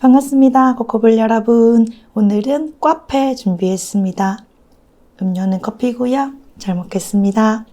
반갑습니다. 코코볼 여러분. 오늘은 꽈페 준비했습니다. 음료는 커피고요. 잘 먹겠습니다.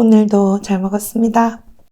오늘도 잘 먹었습니다.